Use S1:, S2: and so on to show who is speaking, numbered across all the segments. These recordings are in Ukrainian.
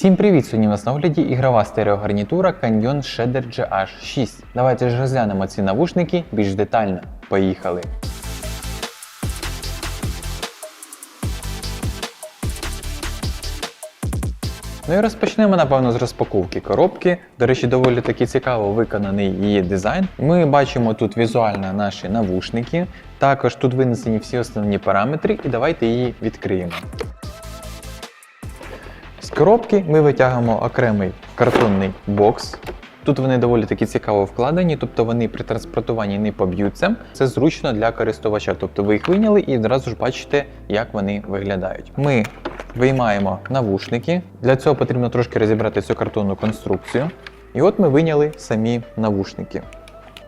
S1: Всім привіт! Сьогодні у нас на огляді ігрова стереогарнітура Canyon Shader GH6. Давайте ж розглянемо ці навушники більш детально. Поїхали! Ну і розпочнемо, напевно, з розпаковки коробки. До речі, доволі таки цікаво виконаний її дизайн. Ми бачимо тут візуально наші навушники. Також тут винесені всі основні параметри, і давайте її відкриємо. Коробки ми витягуємо окремий картонний бокс. Тут вони доволі таки цікаво вкладені, тобто вони при транспортуванні не поб'ються. Це зручно для користувача, тобто ви їх вийняли і одразу ж бачите, як вони виглядають. Ми виймаємо навушники. Для цього потрібно трошки розібрати цю картонну конструкцію. І от ми вийняли самі навушники.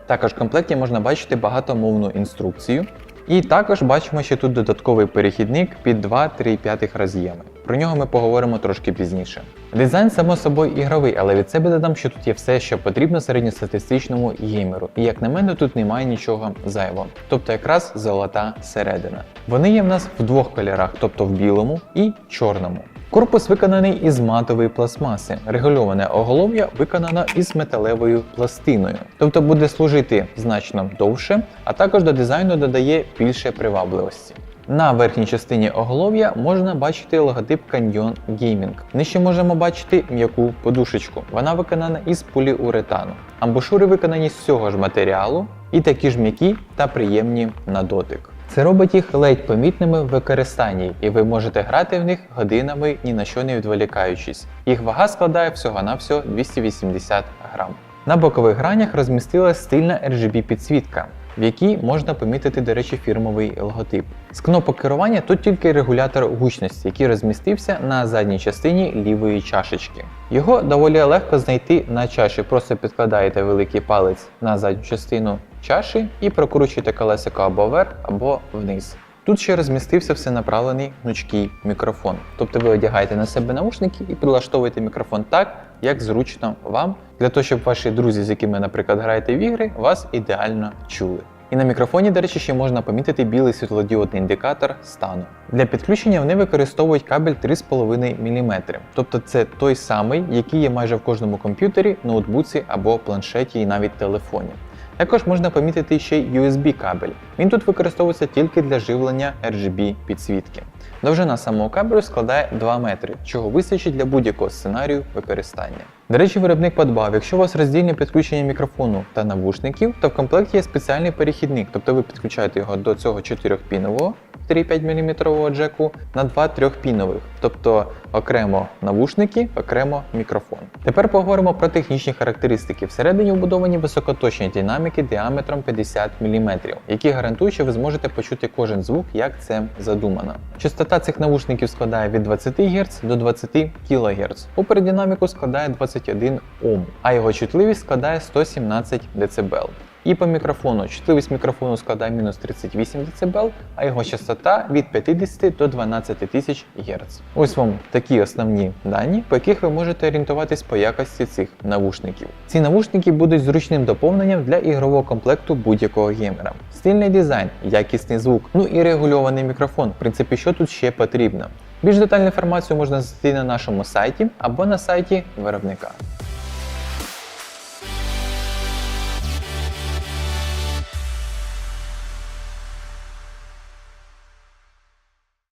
S1: Також в комплекті можна бачити багатомовну інструкцію. І також бачимо, що тут додатковий перехідник під 2-3,5 роз'єми. Про нього ми поговоримо трошки пізніше. Дизайн, само собою, ігровий, але від себе додам, що тут є все, що потрібно середньостатистичному геймеру. І як на мене, тут немає нічого зайвого. Тобто якраз золота середина. Вони є в нас в двох кольорах, тобто в білому і чорному. Корпус виконаний із матової пластмаси. Регульоване оголов'я виконано із металевою пластиною, тобто буде служити значно довше, а також до дизайну додає більше привабливості. На верхній частині оголов'я можна бачити логотип Canyon Gaming. Нижче можемо бачити м'яку подушечку. Вона виконана із поліуретану. Амбушури виконані з цього ж матеріалу і такі ж м'які та приємні на дотик. Це робить їх ледь помітними в використанні, і ви можете грати в них годинами ні на що не відволікаючись. Їх вага складає всього-навсього 280 грам. На бокових гранях розмістилась стильна RGB підсвітка, в якій можна помітити, до речі, фірмовий логотип. З кнопок керування тут тільки регулятор гучності, який розмістився на задній частині лівої чашечки. Його доволі легко знайти на чаші, просто підкладаєте великий палець на задню частину чаші і прокручуєте колесико або вверх, або вниз. Тут ще розмістився всенаправлений гнучкий мікрофон. Тобто ви одягаєте на себе наушники і підлаштовуєте мікрофон так, як зручно вам, для того, щоб ваші друзі, з якими, наприклад, граєте в ігри, вас ідеально чули. І на мікрофоні, до речі, ще можна помітити білий світлодіодний індикатор стану. Для підключення вони використовують кабель 3,5 мм. Тобто це той самий, який є майже в кожному комп'ютері, ноутбуці або планшеті і навіть телефоні. Також можна помітити ще й USB кабель. Він тут використовується тільки для живлення RGB підсвітки. Довжина самого кабелю складає 2 метри, чого вистачить для будь-якого сценарію використання. До речі, виробник подбав, якщо у вас роздільне підключення мікрофону та навушників, то в комплекті є спеціальний перехідник, тобто ви підключаєте його до цього 4-пінового 3,5 мм джеку на два 3-пінових, тобто окремо навушники, окремо мікрофон. Тепер поговоримо про технічні характеристики. Всередині вбудовані високоточні динаміки діаметром 50 мм, які гарантують, що ви зможете почути кожен звук, як це задумано. Частота цих навушників складає від 20 Гц до 20 кГц. Опердинаміку складає 21 Ом, а його чутливість складає 117 дБ. І по мікрофону чутливість мікрофону складає мінус 38 дБ, а його частота від 50 до 12 тисяч Гц. Ось вам такі основні дані, по яких ви можете орієнтуватись по якості цих навушників. Ці навушники будуть зручним доповненням для ігрового комплекту будь-якого геймера. Стильний дизайн, якісний звук, ну і регульований мікрофон. В принципі, що тут ще потрібно. Більш детальну інформацію можна знайти на нашому сайті або на сайті виробника.